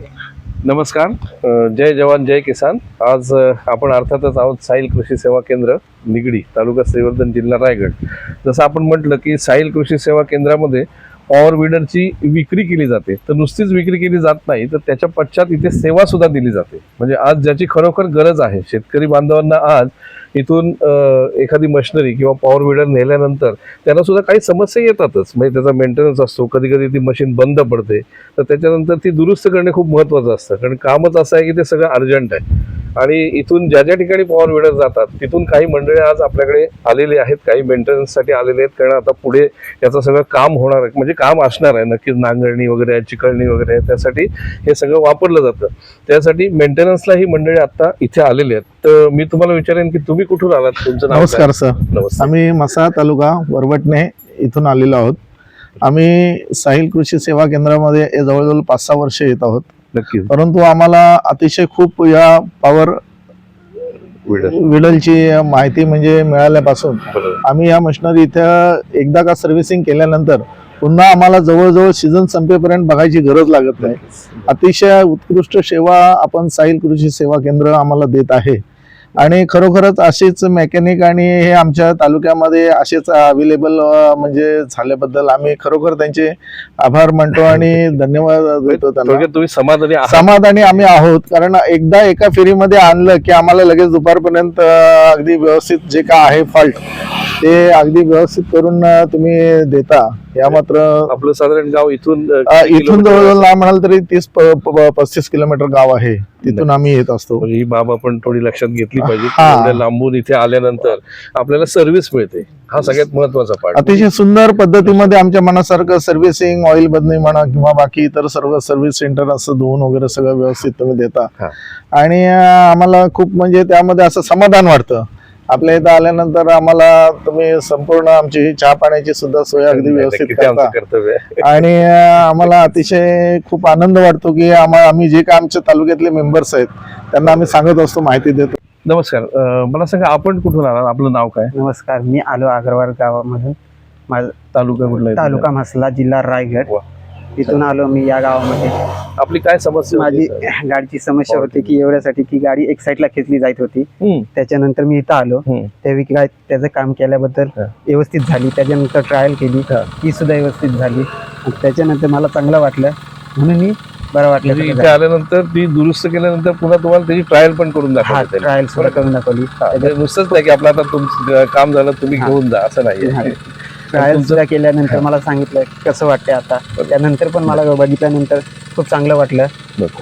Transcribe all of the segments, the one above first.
नमस्कार जय जवान जय किसान. आज आपण अर्थातच आहोत साईल कृषी सेवा केंद्र निगडी तालुका श्रीवर्धन जिल्हा रायगड. जसं आपण म्हटलं की साईल कृषी सेवा केंद्रामध्ये पॉवर विडरची विक्री केली जाते. तर नुसतीच विक्री केली जात नाही तर त्याच्या पश्चात इथे सेवा सुद्धा दिली जाते. म्हणजे आज ज्याची खरोखर गरज आहे शेतकरी बांधवांना आज इथून एखादी मशिनरी किंवा पॉवर विडर नेल्यानंतर त्यांना सुद्धा काही समस्या येतातच. म्हणजे त्याचा मेंटेनन्स असतो कधी कधी ती मशीन बंद पडते. तर त्याच्यानंतर ती दुरुस्त करणे खूप महत्त्वाचं असतं. कारण कामच असं आहे की ते सगळं अर्जंट आहे. आणि इथून ज्या ज्या ठिकाणी पॉवर विडर जातात तिथून काही मंडळी आज आपल्याकडे आलेले आहेत काही मेंटेनन्ससाठी आलेले आहेत कारण आता पुढे याचं सगळं काम होणार आहे. म्हणजे काम असणार आहे. नक्कीच नांगरणी वगैरे चिकळणी वगैरे आहे त्यासाठी हे सगळं वापरलं जातं. त्यासाठी मेंटेनन्सला ही मंडळी आता इथे आलेली आहेत. तर मी तुम्हाला विचारेन की तुम्ही कुठून आलात? तुमचं? नमस्कार सर. नमस्कार आम्ही मसा तालुका वरवटणे इथून आलेलो आहोत. आम्ही साहिल कृषी सेवा केंद्रामध्ये जवळजवळ पाच सहा वर्ष येत आहोत. नक्कीच. परंतु आम्हाला अतिशय खूप या पॉवर विडलची माहिती म्हणजे मिळाल्यापासून आम्ही या मशिनरी इथं एकदा का सर्व्हिसिंग केल्यानंतर पुन्हा आम्हाला जवळजवळ सीझन संपेपर्यंत बघायची गरज लागत नाही. अतिशय उत्कृष्ट सेवा आपण साहिल कृषी सेवा केंद्र आम्हाला देत आहे. आणि खरोखरच असेच मेकॅनिक आणि हे आमच्या तालुक्यामध्ये असेच अवेलेबल म्हणजे झाल्याबद्दल आम्ही खरोखर त्यांचे आभार मानतो आणि धन्यवाद देतो त्यांना. तुम्ही समाधानी समाधानी आम्ही आहोत. कारण एकदा एका फेरीमध्ये आणलं की आम्हाला लगेच दुपारपर्यंत अगदी व्यवस्थित जे काय आहे फॉल्ट. ते अगदी व्यवस्थित करून तुम्ही देता. या मात्र आपलं साधारण गाव इथून इथून जवळजवळ नाही म्हणाल तरी तीस पस्तीस किलोमीटर गाव आहे. तिथून आम्ही येत असतो. ही बाब आपण थोडी लक्षात घेतली पाहिजे. लांबून इथे आल्यानंतर आपल्याला सर्व्हिस मिळते. हा सगळ्यात महत्त्वाचा पार्ट अतिशय सुंदर पद्धतीमध्ये आमच्या मनासारखं सर्व्हिसिंग ऑइल बदली म्हणा किंवा बाकी इतर सर्व सर्व्हिस सेंटर असं धुवून वगैरे सगळं व्यवस्थित तुम्ही देता. आणि आम्हाला खूप म्हणजे त्यामध्ये असं समाधान वाटतं. आपल्या इथं आल्यानंतर आम्हाला तुम्ही संपूर्ण आमची ही चहा पाण्याची सुद्धा सोय अगदी व्यवस्थित करता. कर्तव्य आणि आम्हाला अतिशय खूप आनंद वाटतो की आम्हा आम्ही जे काय आमच्या तालुक्यातले मेंबर्स आहेत त्यांना आम्ही सांगत असतो माहिती देतो. नमस्कार. अ, मला सांगा आपण कुठून आलात? आपलं नाव काय? नमस्कार मी आलो अग्रवाल गावामधून. माझा तालुका कुठला आहे? तालुका म्हसला जिल्हा रायगड. वा. तिथून आलो मी या गावामध्ये. आपली काय समस्या माझी सर? गाडीची समस्या होती की एवढ्यासाठी की गाडी एक साईडला खेचली जात होती. हम्म, त्याच्यानंतर मी इथं आलो. हम्म. त्यावेळी काय त्याचं काम केल्याबद्दल हा. व्यवस्थित झाली. त्याच्यानंतर ट्रायल केली. हा. ती सुद्धा व्यवस्थित झाली. आणि त्याच्यानंतर मला चांगलं वाटलं. म्हणून मी बरं वाटलं म्हणजे इथे आल्यानंतर ती दुरुस्त केल्यानंतर पुन्हा तुम्हाला त्याची ट्रायल पण करून हा दाखवता येईल. ट्रायल सुद्धा करून दाखवली. म्हणजे नुसतंच नाही की आपलं आता तुमचं काम झालं तुम्ही हा. घेऊन जा असं नाही. ट्रायल सुद्धा केल्यानंतर मला सांगितलं कसं वाटतंय आता? त्यानंतर पण मला बघितल्यानंतर खूप चांगलं वाटलं.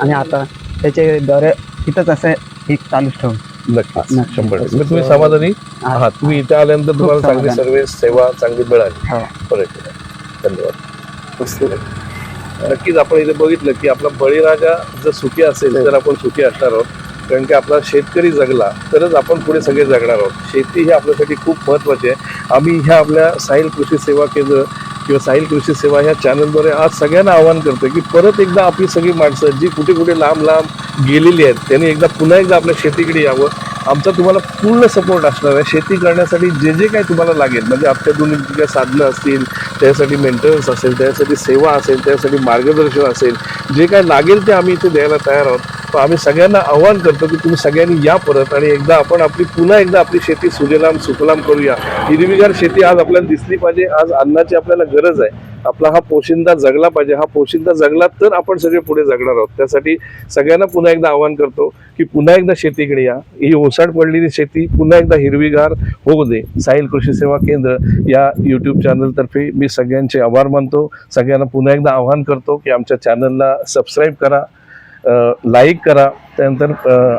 आणि आता त्याच्याद्वारे इथंच असं एक चालूच ठेवून. नक्कीच. नक्की. शंभर टक्के. म्हणजे तुम्ही समाधानी आहात. तुम्ही इथे आल्यानंतर तुम्हाला चांगली. सर्व्हिस सेवा चांगली मिळाली. हो. धन्यवाद. नक्कीच आपण इथे बघितलं की आपला बळीराजा जर सुखी असेल तर आपण सुखी असणार आहोत. कारण की आपला शेतकरी जगला तरच आपण पुढे सगळे जगणार आहोत. शेती ही आपल्यासाठी खूप महत्त्वाची आहे. आम्ही ह्या आपल्या साहिल कृषी सेवा केंद्र किंवा साहिल कृषी सेवा ह्या चॅनलद्वारे आज सगळ्यांना आवाहन करतो की परत एकदा आपली सगळी माणसं जी कुठे कुठे लांब लांब गेलेली आहेत त्यांनी एकदा पुन्हा एकदा आपल्या शेतीकडे यावं. आमचा तुम्हाला पूर्ण सपोर्ट असणार आहे. शेती करण्यासाठी जे जे काही तुम्हाला लागेल म्हणजे आपल्या जी काही साधनं असतील त्यासाठी मेंटेनन्स असेल त्यासाठी सेवा असेल त्यासाठी मार्गदर्शन असेल जे काय लागेल ते आम्ही इथे द्यायला तयार आहोत. तर आम्ही सगळ्यांना आव्हान करतो की तुम्ही सगळ्यांनी या परत आणि एकदा आपण आपली पुन्हा एकदा आपली शेती सुजलाम सुफलाम करूया. हिरवीगार शेती आज आपल्याला दिसली पाहिजे आज अन्नाची आपल्याला गरज आहे. आपला हा पोशिंदा जगला पाहिजे. हा पोशिंदा जगला तर आपण सगळे पुढे जगणार आहोत. त्यासाठी सगळ्यांना पुन्हा एकदा आवाहन करतो की पुन्हा एकदा शेतीकडे या ही ओसाड पडलेली शेती पुन्हा एकदा हिरवीगार होऊ दे. साहिल कृषी सेवा केंद्र या यूट्यूब चॅनलतर्फे मी सगळ्यांचे आभार मानतो. सगळ्यांना पुन्हा एकदा आवाहन करतो की आमच्या चॅनलला सबस्क्राईब करा. लाईक करा. त्यानंतर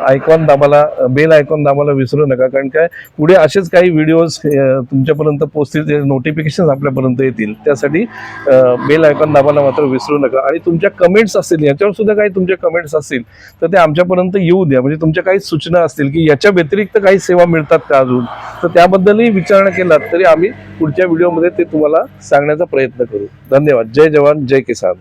आयकॉन दाबाला बेल आयकॉन दाबाला विसरू नका. कारण काय? पुढे असेच काही व्हिडिओज तुमच्यापर्यंत पोचतील नोटिफिकेशन आपल्यापर्यंत येतील. त्यासाठी बेल आयकॉन दाबाला मात्र विसरू नका. आणि तुमच्या कमेंट्स असतील याच्यावर सुद्धा काही तुमच्या कमेंट्स असतील तर ते आमच्यापर्यंत येऊ द्या. म्हणजे तुमच्या काही सूचना असतील की याच्या व्यतिरिक्त काही सेवा मिळतात का अजून? तर त्याबद्दलही विचारणा केलात तरी आम्ही पुढच्या व्हिडिओमध्ये ते तुम्हाला सांगण्याचा प्रयत्न करू. धन्यवाद. जय जवान जय किसान.